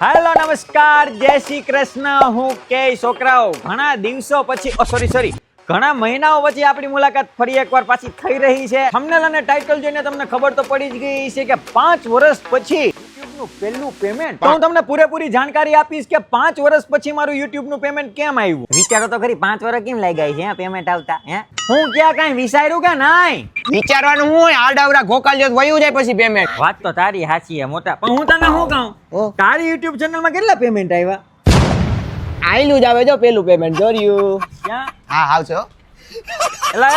Hello, નમસ્કાર, જય શ્રી કૃષ્ણ. હું કે છોકરાઓ, ઘણા દિવસો પછી, ઓ સોરી સોરી ઘણા મહિનાઓ પછી આપણી મુલાકાત ફરી એકવાર પાછી થઈ રહી છે. થંબનેલ અને ટાઇટલ જોઈને તમને ખબર તો પડી જ ગઈ છે કે પાંચ વર્ષ પછી નું પહેલું પેમેન્ટ હું તમને પૂરેપૂરી જાણકારી આપીશ કે પાંચ વર્ષ પછી મારું YouTube નું પેમેન્ટ કેમ આવ્યું? વિચારો તો ખરી પાંચ વર્ષ કેમ લાગ્યા છે પેમેન્ટ આવતા હે? હું ક્યાં કાંઈ વિચાર્યું કે નાય વિચારવાનું હું હોય ગોકાલ જેવું વયું જાય પછી પેમેન્ટ વાત તો તારી હાચી હે મોટા પણ હું તને શું કહું? તારી યુટ્યુબ ચેનલમાં કેટલા પેમેન્ટ આવ્યા? આયલું જ આવે જો પેલું પેમેન્ટ જોર્યું. ક્યાં? હા આવશે હો. એટલે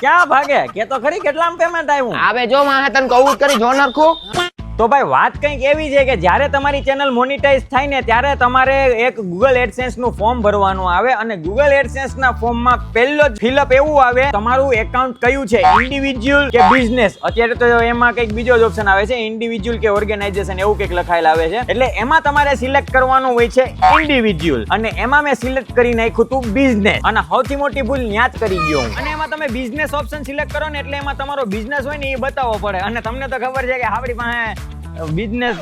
ક્યાં ભાગે? કે તો ખરી કેટલા પેમેન્ટ આવ્યું? આવે જો માં તને કહું કરી જો નરખું. તો ભાઈ વાત કંઈક એવી છે કે જ્યારે તમારી ચેનલ મોનિટાઈઝ થાય ને ત્યારે તમારે એક ગૂગલ એડસેન્સનું ફોર્મ ભરવાનું આવે અને ગૂગલ એડસેન્સના ફોર્મમાં પહેલો જ ફિલઅપ એવું આવે, તમારું એકાઉન્ટ કયું છે? ઇન્ડિવિજ્યુઅલ કે બિઝનેસ અત્યારે તો એમાં કંઈક બીજો જ ઓપ્શન આવે છે ઇન્ડિવિજ્યુઅલ કે ઓર્ગેનાઇઝેશન એવું કંઈક લખાયેલ આવે છે. એટલે એમાં તમારે સિલેક્ટ કરવાનું હોય છે ઇન્ડિવિજ્યુઅલ અને એમાં મેં સિલેક્ટ કરી નાખ્યું હતું બિઝનેસ અને સૌથી મોટી ભૂલ ન્યા જ કરી ગયો અને એમાં તમે બિઝનેસ ઓપ્શન સિલેક્ટ કરો ને એટલે એમાં તમારો બિઝનેસ હોય ને એ બતાવવો પડે. અને તમને તો ખબર છે કે આપણી પાસે બિઝનેસ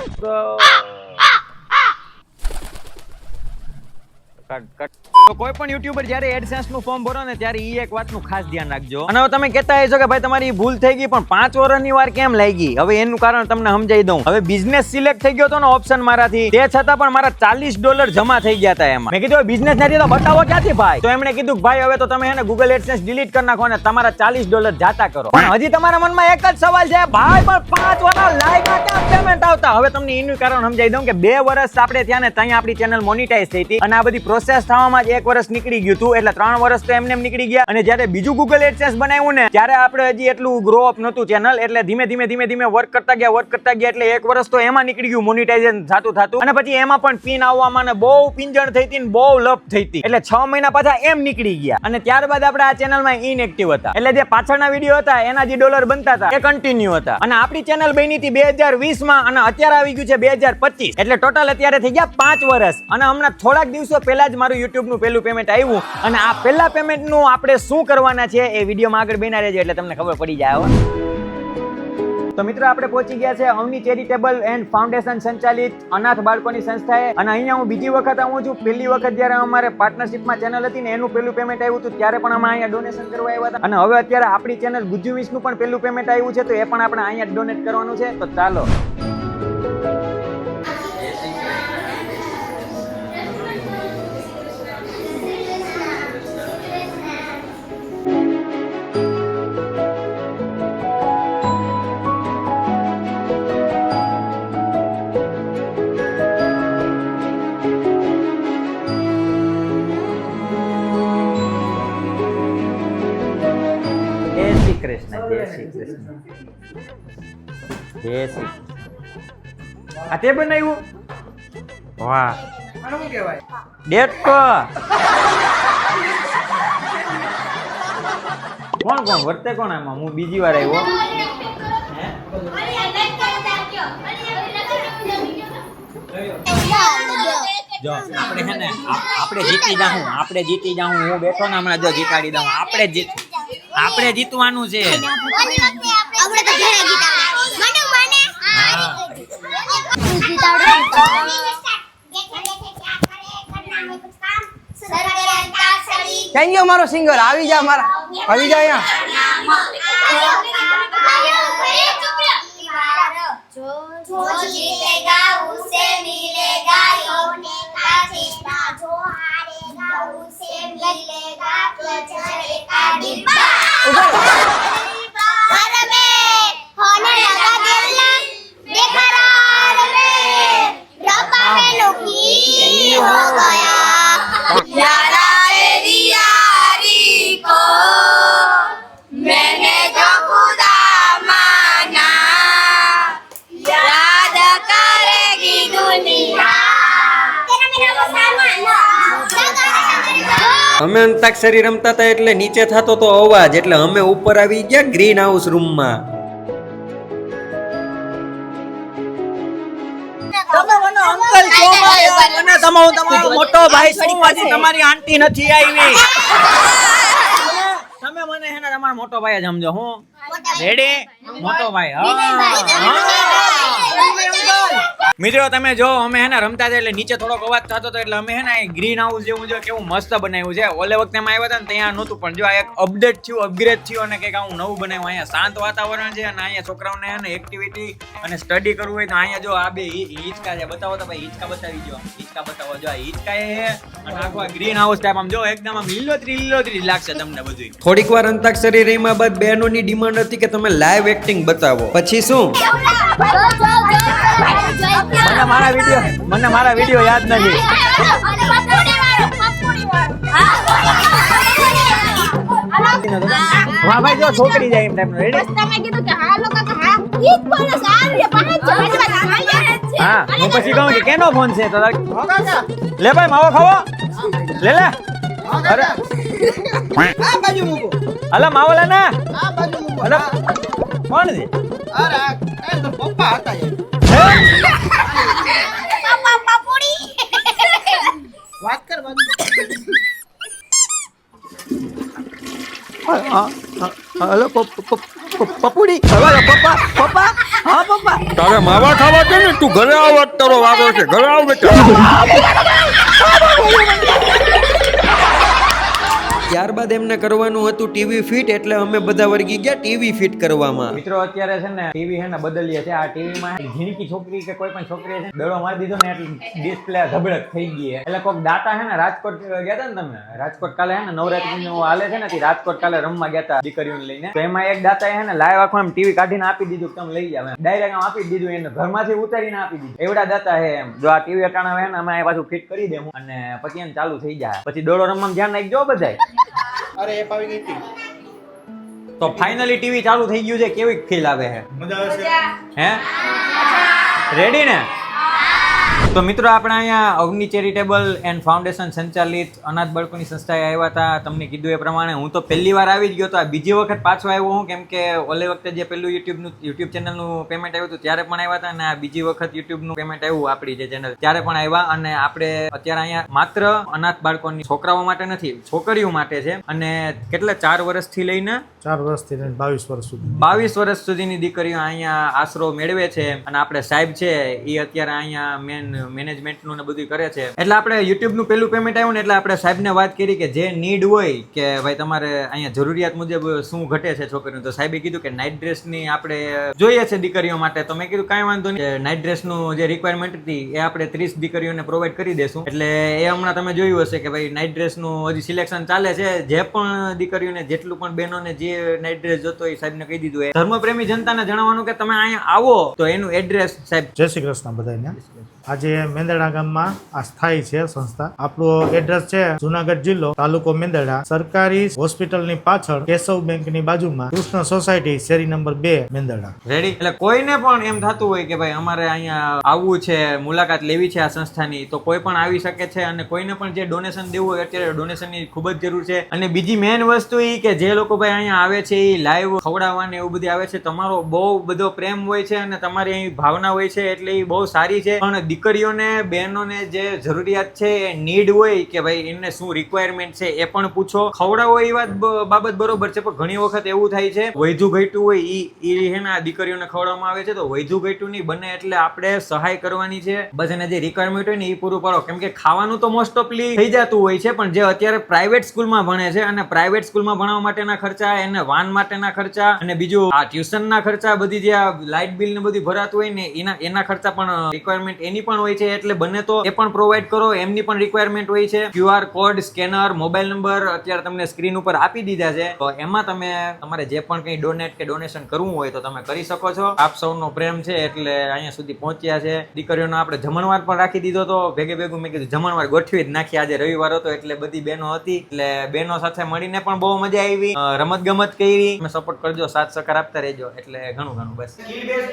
તો કોઈ પણ યુટ્યુબર જ્યારે એડસેન્સનું ફોર્મ ભરો ને ત્યારે ઈ એક વાતનું ખાસ ધ્યાન રાખજો. અને હવે તમે કહેતા હશો કે ભાઈ તમારી ભૂલ થઈ ગઈ, પણ પાંચ વર્ષની વાર કેમ લાગી? હવે એનું કારણ તમને સમજાવી દઉં. હવે બિઝનેસ સિલેક્ટ થઈ ગયો હતો ને ઓપ્શન મારાથી. તે છતાં પણ મારા ચાલીસ ડોલર જમા થઈ ગયા હતા એમાં. મેં કીધું બિઝનેસ નથી તો બતાવો ક્યાંથી ભાઈ? તો એમણે કીધું ભાઈ, હવે તો તમે એને ગૂગલ એડસેન્સ ડિલીટ કરી નાખો અને તમારા ચાલીસ ડોલર જાતા કરો. હજી તમારા મનમાં એક જ સવાલ છે, ભાઈ, પણ પાંચ વર્ષ લાઈક કેમ પેમેન્ટ આવતા? હવે તમને એનું કારણ સમજાવી દઉં કે બે વર્ષ આપણે ત્યાં ને ત્યાં આપણી ચેનલ મોનિટાઈઝ થઈ હતી અને આ બધી પ્રોસેસ થવામાં જ એક વર્ષ નીકળી ગયું હતું. એટલે ત્રણ વર્ષ તો એમને નીકળી ગયા. અને જ્યારે બીજું ગૂગલ એડસેન્સ બનાવ્યું ને, ત્યારે આપણે હજી એટલું ગ્રો અપ નહોતું ચેનલ એટલે ધીમે ધીમે ધીમે ધીમે વર્ક કરતા ગયા વર્ક કરતા ગયા. એટલે એક વર્ષ તો એમાં નીકળી ગયું મોનિટાઇઝેશન થતું થતું. અને પછી એમાં પણ પિન આવવામાં બહુ પિંજણ થઈ હતી ને બહુ લપ થઈ હતી. એટલે છ મહિના પાછા એમ નીકળી ગયા. અને ત્યારબાદ આપણે આ ચેનલમાં ઇનએક્ટિવ હતા. એટલે જે પાછળના વીડિયો હતા, એના જે ડોલર બનતા હતા, એ કન્ટિન્યુ હતા. અને આપણી ચેનલ બની હતી બે હજાર વીસમાં અને અત્યારે આવી ગયું છે બે હજાર પચીસ. એટલે ટોટલ અત્યારે થઈ ગયા પાંચ વર્ષ. અને હમણાં થોડાક દિવસો પહેલા જ મારું યુટ્યુબનું પહેલું પેમેન્ટ આવ્યું અને આ પહેલા પેમેન્ટનું આપણે શું કરવાના છે એ વિડીયોમાં આગળ બેના રહેજો એટલે તમને ખબર પડી જાય તો મિત્રો, આપણે પહોંચી ગયા છે અવની ચેરિટેબલ એન્ડ ફાઉન્ડેશન સંચાલિત અનાથ બાળકોની સંસ્થાએ. અને અહીંયા હું બીજી વખત આવું છું. પહેલી વખત જ્યારે અમારે પાર્ટનરશિપમાં ચેનલ હતી ને એનું પહેલું પેમેન્ટ આવ્યું હતું, ત્યારે પણ અમે અહીંયા ડોનેશન કરવા આવ્યા હતા. અને હવે અત્યારે આપણી ચેનલ ગુજ્જુ વિશનું પણ પહેલું પેમેન્ટ આવ્યું છે, તો એ પણ આપણે અહીંયા ડોનેટ કરવાનું છે. તો ચાલો. જય શ્રી કૃષ્ણ જય શ્રી આ તે બનાવ્યું વાહ ડેટકો. કોણ કોણ? વર્તે કોણ એમાં હું બીજી વાર આવ્યો. જો આપણે હે ને આપણે જીતી જાહું આપણે જીતી જાહું હું બેઠો ને હમણાં જો જીતાડી દઉં આપણે જીત આપણે જીતવાનું છે આપણે તો ઘરે મને મને હા. ક્યાં મારો સિંગર આવી જા મારા આવી જા અહીંયા અમે અંતાક્ષરી રમતા હતા એટલે નીચે થતો તો અવાજ એટલે અમે ઉપર આવી ગયા ગ્રીન હાઉસ રૂમમાં મોટો ભાઈ તમારી આંટી નથી આવી તમે મને હે ને તમારો મોટો ભાઈ જ સમજો હું? રેડી મોટો ભાઈ હા મિત્રો તમે જો અમે હે ને રમતા હતા એટલે નીચે થોડોક અવાજ થતો હતો એટલે અમે હે ને ગ્રીન હાઉસ જેવું જો કેવું મસ્ત બનાવ્યું છે. ઓલે વખતે અમે આવ્યા હતા ને ત્યાં નહોતું પણ જો આ એક અપડેટ થયું અપગ્રેડ થયું અને કંઈક આવું નવું બનાવ્યું. અહીંયા શાંત વાતાવરણ છે અને અહીંયા છોકરાઓને હે ને એક્ટિવિટી અને સ્ટડી કરવું હોય તો અહીંયા જો આ બે હિંચકા છે. બતાવો તો ભાઈ હિંચકા બતાવી દો હિંચકા બતાવો. જો આ હિંચકા એ છે અને આખો આ ગ્રીન હાઉસ ટાઈપ આમ જો એકદમ આમ લીલોતરી લીલોતરી લાગશે તમને બધું થોડીક વાર અંતાક્ષરી રહીમાં બાદ બહેનોની ડિમાન્ડ હતી કે તમે લાઈવ એક્ટિંગ બતાવો. પછી શું? મને મારા વીડિયો મને મારા વીડિયો યાદ નથી. વાહ ભાઈ જો છોકરી જાય એમ રેડી તમે કીધું કે હા લોકો હા ઈ બોલો સારું પાંચ પછી કહું કે કેનો ફોન છે તો લે ભાઈ માવો ખાવો. લે લે. અરે. આ બાજુ મૂકો અલા માવો લે ને. આ બાજુ મૂકો. અલા કોણ છે? અરે આ આ તો પપ્પા હતા યાર. હે? પાપા પાપુડી વાત કર બાજુ હલો પપુડી હલો પપ્પા પપ્પા હા પપ્પા તારે માવા ખાવા છે ને તું ઘરે આવ તારો વારો છે ઘરે આવ બેટા ત્યારબાદ એમને કરવાનું હતું ટીવી ફિટ એટલે અમે બધા વર્ગી ગયા ટીવી ફિટ કરવામાં. મિત્રો, અત્યારે છે ને ટીવી છે બદલીએ છે આ ટીવી માં ઝીણકી છોકરી કે કોઈ પણ છોકરી છે દડો મારી દીધો ને એટલે ડિસ્પ્લે ધબડક થઈ ગઈ એટલે કોઈક દાતા છે ને રાજકોટ ગયા હતા ને તમે? રાજકોટ કાલે છે ને નવરાત્રી નું હાલે છે ને રાજકોટ કાલે રમવા ગયા હતા દીકરીઓને લઈને. તો એમાં એક દાતા છે ને લાઈવ આખો એમ ટીવી કાઢીને આપી દીધું તમે લઈ જાવ ડાયરેક્ટ આપી દીધું, એને ઘરમાંથી ઉતારીને આપી દીધું. એવડા દાતા હે એમ. જો આ ટીવી અટાણા હોય ને અમે પાછું ફિટ કરી દેવું અને પછી એને ચાલુ થઈ જાય. પછી દોડો રમવામાં ધ્યાન રાખજો બધાય. અરે એ પાવી ગઈ હતી. તો ફાઇનલી ટીવી ચાલુ થઈ ગયું છે કેવી ફીલ આવે છે? મજા આવે છે? હે? રેડી ને? તો મિત્રો આપણે અહીંયા અગ્નિ ચેરિટેબલ એન્ડ ફાઉન્ડેશન સંચાલિત અનાથ બાળકોની સંસ્થાએ આવ્યા હતા. તમને કીધું એ પ્રમાણે હું તો પહેલી વાર આવી જ ગયો હતો. બીજી વખત પાછો આવ્યો હું કેમ કે ઓલે વખતે જે પેલું યુટ્યુબનું યુટ્યુબ ચેનલનું પેમેન્ટ આવ્યું હતું ત્યારે પણ આવ્યા હતા અને આ બીજી વખત યુટ્યુબનું પેમેન્ટ આવ્યું આપણી જે ચેનલ ત્યારે પણ આવ્યા અને આપણે અત્યારે અહીંયા માત્ર અનાથ બાળકોની છોકરાઓ માટે નથી છોકરીઓ માટે છે. અને કેટલા? ચાર વર્ષથી લઈને ચાર વર્ષથી લઈને બાવીસ વર્ષ સુધી. બાવીસ વર્ષ સુધીની દીકરીઓ અહીંયા આશરો મેળવે છે. અને આપણે સાહેબ છે એ અત્યારે અહીંયા મેન મેનેજમેન્ટનું ને બધું કરે છે. એટલે આપણે યુટ્યુબનું પહેલું પેમેન્ટ આવ્યું ને એટલે આપણે સાહેબને વાત કરી કે જે નીડ હોય કે ભાઈ તમારે અહીંયા જરૂરિયાત મુજબ શું ઘટે છે છોકરીનું. તો સાહેબે કીધું કે નાઇટ ડ્રેસની આપણે જોઈએ છે દીકરીઓ માટે. તો મેં કીધું કાંઈ વાંધો નહીં. નાઇટ ડ્રેસનું જે રિક્વાયરમેન્ટ હતી એ આપણે ત્રીસ દીકરીઓને પ્રોવાઈડ કરી દેશું. એટલે એ હમણાં તમે જોયું હશે કે ભાઈ નાઇટ ડ્રેસનું હજી સિલેક્શન ચાલે છે. જે પણ દીકરીઓને જેટલું પણ બહેનોને જે નાઇટ ડ્રેસ જોતો હોય સાહેબને કહી દીધું એ. ધર્મપ્રેમી જનતાને જણાવવાનું કે તમે અહીંયા આવો તો એનું એડ્રેસ સાહેબ જય શ્રી કૃષ્ણ બધાને આજે મેંદરડા ગામમાં આ સ્થાયી છે સંસ્થા. આપણું એડ્રેસ છે જુનાગઢ જિલ્લો, તાલુકો મેંદરડા. સરકારી હોસ્પિટલની પાછળ કેશવ બેંકની બાજુમાં કૃષ્ણ સોસાયટી, શેરી નંબર બે, મેંદરડા. રેડી એટલે કોઈને પણ એમ થતું હોય કે ભાઈ અમારે અહીંયા આવવું છે, મુલાકાત લેવી છે આ સંસ્થાની, તો કોઈ પણ આવી શકે છે અને કોઈને પણ જે ડોનેશન દેવું હોય અત્યારે ડોનેશનની ખૂબ જ જરૂર છે. અને બીજી મેઇન વસ્તુ એ કે જે લોકો ભાઈ અહીંયા આવે છે એ લાઈવ ખવડાવવાની એવું બધી આવે છે, તમારો બહુ બધો પ્રેમ હોય છે અને તમારી અહીં ભાવના હોય છે એટલે એ બહુ સારી છે. પણ દીકરીઓને, બહેનોને જે જરૂરિયાત છે, એ નીડ હોય કે ભાઈ એમને શું રિક્વાયરમેન્ટ છે એ પણ પૂછો. ખવડાવો એ વાત બાબત બરોબર છે, પણ ઘણી વખત એવું થાય છે, વૈધું ઘટ્યું હોય એ એ હે દીકરીઓને ખવડાવવામાં આવે છે, તો વૈધું ઘટ્યું નહીં, બને એટલે આપણે સહાય કરવાની છે. બસ એને જે રિક્વાયરમેન્ટ હોય ને એ પૂરું પાડો. કેમ કે ખાવાનું તો મોસ્ટ ઓફલી થઈ જતું હોય છે, પણ જે અત્યારે પ્રાઇવેટ સ્કૂલમાં ભણે છે, અને પ્રાઇવેટ સ્કૂલમાં ભણવા માટેના ખર્ચા, એને વાન માટેના ખર્ચા, અને બીજું આ ટ્યુશનના ખર્ચા, બધી જે આ લાઇટ બિલ ને બધું ભરાતું હોય ને, એના એના ખર્ચા પણ રિક્વાયરમેન્ટ એની પણ હોય છે, એટલે બને તો એ પણ પ્રોવાઈડ કરો. એમની પણ રિક્વાયરમેન્ટ હોય છે. QR code scanner mobile number અત્યારે તમને સ્ક્રીન ઉપર આપી દીધા છે. તો એમાં તમે તમારે જે પણ કંઈ ડોનેટ કે ડોનેશન કરવું હોય તો તમે કરી શકો છો. આપ સૌનો પ્રેમ છે, એટલે અહીંયા સુધી પહોંચ્યા છે. દીકરીઓનો આપણે જમણવાર પણ રાખી દીધો તો ભેગે ભેગું મેં કીધું જમણવાર ગોઠવી જ નાખી આજે રવિવાર હતો, એટલે બધી બહેનો હતી. એટલે બહેનો સાથે મળીને પણ બહુ મજા આવી. રમત ગમત કરી. તમે સપોર્ટ કરજો, સાથ સહકાર આપતા રહેજો. એટલે ઘણું ઘણું બસ.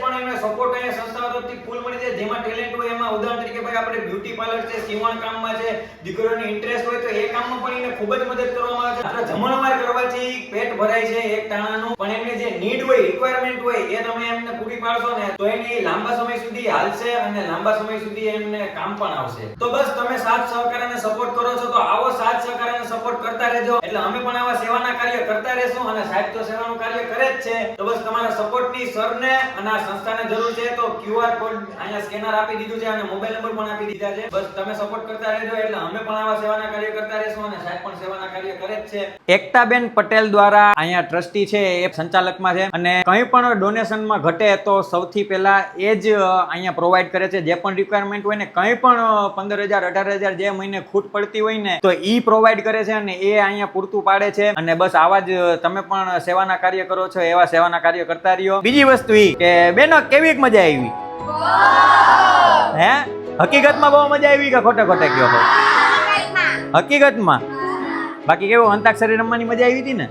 પણ એમને સપોર્ટ અહીંયા સંસ્થા તરફથી ફૂલ મળી જાય. જેમાં ટેલેન્ટ હોય એમાં લાઈનમાં ઉદાહરણ તરીકે ભાઈ આપણે બ્યુટી પાર્લર છે, સીવણ કામમાં છે, દીકરીઓને ઇન્ટરેસ્ટ હોય તો એ કામમાં પણ એને ખૂબ જ મદદ કરવામાં આવે છે. આપણે જમણવાર કરવાથી પેટ ભરાય છે, એક ટાણાનું પણ એમને જે નીડ હોય રિક્વાયરમેન્ટ હોય, એ તમે એમને પૂરી પાડશો ને, તો એને લાંબા સમય સુધી હાલશે અને લાંબા સમય સુધી એમને કામ પણ આવશે. તો બસ તમે સાથ સહકાર અને સપોર્ટ કરો છો, તો આવો સાથ સહકાર અને સપોર્ટ કરતા રહેજો. એટલે અમે પણ આવા સેવાના કાર્ય કરતા રહેશું અને સાહેબ તો સેવાનું કાર્ય કરે જ છે. તો બસ તમારા સપોર્ટની સરને અને આ સંસ્થાને જરૂર છે, તો ક્યુઆર કોડ અહીંયા સ્કેનર આપી દીધું છે. અને મોબાઈલ નંબર પણ આપી દીધા છે. બસ તમે સપોર્ટ કરતા રહેજો એટલે અમે પણ આવા સેવાના કાર્ય કરતા રહેશું અને સાહેબ પણ સેવાના કાર્ય કરે જ છે. એકતાબેન પટેલ દ્વારા અહીંયા ટ્રસ્ટી છે એ સંચાલકમાં છે. અને કંઈ પણ ડોનેશનમાં ઘટે તો સૌથી પહેલા એ જ અહીંયા પ્રોવાઈડ કરે છે. જે પણ રિક્વાયરમેન્ટ હોય ને કંઈ પણ પંદર હજાર અઢાર હજાર જે મહિને ખૂટ પડતી હોય ને તો ઈ પ્રોવાઈડ કરે છે અને એ અહીંયા પૂરતું પાડે છે. અને બસ આવા જ તમે પણ સેવાના કાર્ય કરો છો એવા સેવાના કાર્ય કરતા રહ્યો. બીજી વસ્તુ એ કે બેનો કેવી મજા આવી? હે? હકીકતમાં બહુ મજા આવી કે ખોટે ખોટે ગયો હો હકીકતમાં? બાકી કેવું, અંતાક્ષરી રમવાની મજા આવી હતી ને?